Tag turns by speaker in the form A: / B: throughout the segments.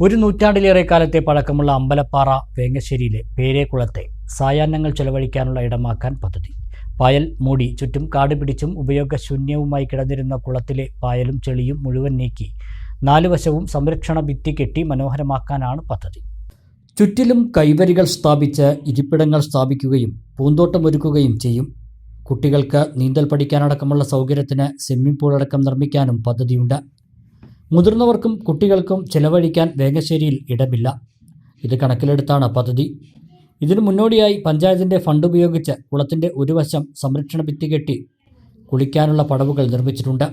A: ഒരു നൂറ്റാണ്ടിലേറെ കാലത്തെ പഴക്കമുള്ള അമ്പലപ്പാറ വേങ്ങശ്ശേരിയിലെ പേരേക്കുളത്തെ സായാഹ്നങ്ങൾ ചെലവഴിക്കാനുള്ള ഇടമാക്കാൻ പദ്ധതി. പായൽ മൂടി ചുറ്റും കാട് പിടിച്ചും ഉപയോഗശൂന്യവുമായി കിടന്നിരുന്ന കുളത്തിലെ പായലും ചെളിയും മുഴുവൻ നീക്കി നാലുവശവും സംരക്ഷണ ഭിത്തി കെട്ടി മനോഹരമാക്കാനാണ് പദ്ധതി. ചുറ്റിലും കൈവരികൾ സ്ഥാപിച്ച് ഇരിപ്പിടങ്ങൾ സ്ഥാപിക്കുകയും പൂന്തോട്ടമൊരുക്കുകയും ചെയ്യും. കുട്ടികൾക്ക് നീന്തൽ പഠിക്കാനടക്കമുള്ള സൗകര്യത്തിന് സ്വിമ്മിംഗ് പൂൾ അടക്കം നിർമ്മിക്കാനും പദ്ധതിയുണ്ട്. മുതിർന്നവർക്കും കുട്ടികൾക്കും ചെലവഴിക്കാൻ വേങ്ങശ്ശേരിയിൽ ഇടമില്ല. ഇത് കണക്കിലെടുത്താണ് പദ്ധതി. ഇതിനു മുന്നോടിയായി പഞ്ചായത്തിന്റെ ഫണ്ട് ഉപയോഗിച്ച് കുളത്തിന്റെ ഒരു വശം സംരക്ഷണ ഭിത്തി കെട്ടി കുളിക്കാനുള്ള പടവുകൾ നിർമ്മിച്ചിട്ടുണ്ട്.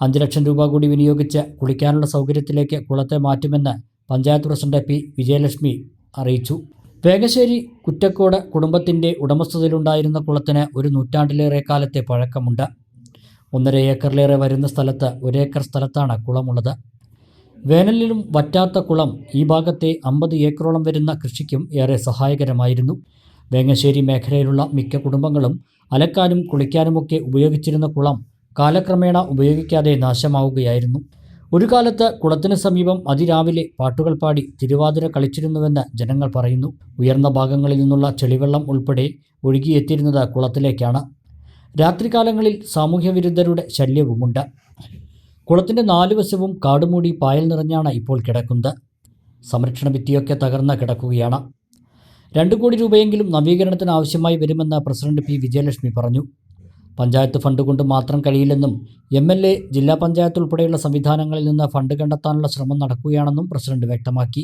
A: അഞ്ച് ലക്ഷം രൂപ കൂടി വിനിയോഗിച്ച് കുളിക്കാനുള്ള സൗകര്യത്തിലേക്ക് കുളത്തെ മാറ്റുമെന്ന് പഞ്ചായത്ത് പ്രസിഡന്റ് പി. വിജയലക്ഷ്മി അറിയിച്ചു. വേഗശ്ശേരി കുറ്റക്കോട് കുടുംബത്തിന്റെ ഉടമസ്ഥതയിലുണ്ടായിരുന്ന കുളത്തിന് ഒരു നൂറ്റാണ്ടിലേറെ കാലത്തെ പഴക്കമുണ്ട്. ഒന്നര ഏക്കറിലേറെ വരുന്ന സ്ഥലത്ത് ഒരേക്കർ സ്ഥലത്താണ് കുളമുള്ളത്. വേനലിലും വറ്റാത്ത കുളം ഈ ഭാഗത്തെ അമ്പത് ഏക്കറോളം വരുന്ന കൃഷിക്കും ഏറെ സഹായകരമായിരുന്നു. വേങ്ങശ്ശേരി മേഖലയിലുള്ള മിക്ക കുടുംബങ്ങളും അലക്കാനും കുളിക്കാനുമൊക്കെ ഉപയോഗിച്ചിരുന്ന കുളം കാലക്രമേണ ഉപയോഗിക്കാതെ നാശമാവുകയായിരുന്നു. ഒരു കാലത്ത് കുളത്തിന് സമീപം അതിരാവിലെ പാട്ടുകൾ പാടി തിരുവാതിര കളിച്ചിരുന്നുവെന്ന് ജനങ്ങൾ പറയുന്നു. ഉയർന്ന ഭാഗങ്ങളിൽ നിന്നുള്ള ചെളിവെള്ളം ഉൾപ്പെടെ ഒഴുകിയെത്തിയിരുന്നത് കുളത്തിലേക്കാണ്. രാത്രികാലങ്ങളിൽ സാമൂഹ്യവിരുദ്ധരുടെ ശല്യവുമുണ്ട്. കുളത്തിന്റെ നാലു വശവും കാടുമൂടി പായൽ നിറഞ്ഞാണ് ഇപ്പോൾ കിടക്കുന്നത്. സംരക്ഷണ ഭിത്തിയൊക്കെ തകർന്ന് കിടക്കുകയാണ്. രണ്ടു കോടി രൂപയെങ്കിലും നവീകരണത്തിന് ആവശ്യമായി വരുമെന്ന് പ്രസിഡന്റ് പി വിജയലക്ഷ്മി പറഞ്ഞു. പഞ്ചായത്ത് ഫണ്ട് കൊണ്ട് മാത്രം കഴിയില്ലെന്നും എം എൽ എ ജില്ലാ പഞ്ചായത്ത് ഉൾപ്പെടെയുള്ള സംവിധാനങ്ങളിൽ നിന്ന് ഫണ്ട് കണ്ടെത്താനുള്ള ശ്രമം നടക്കുകയാണെന്നും പ്രസിഡന്റ് വ്യക്തമാക്കി.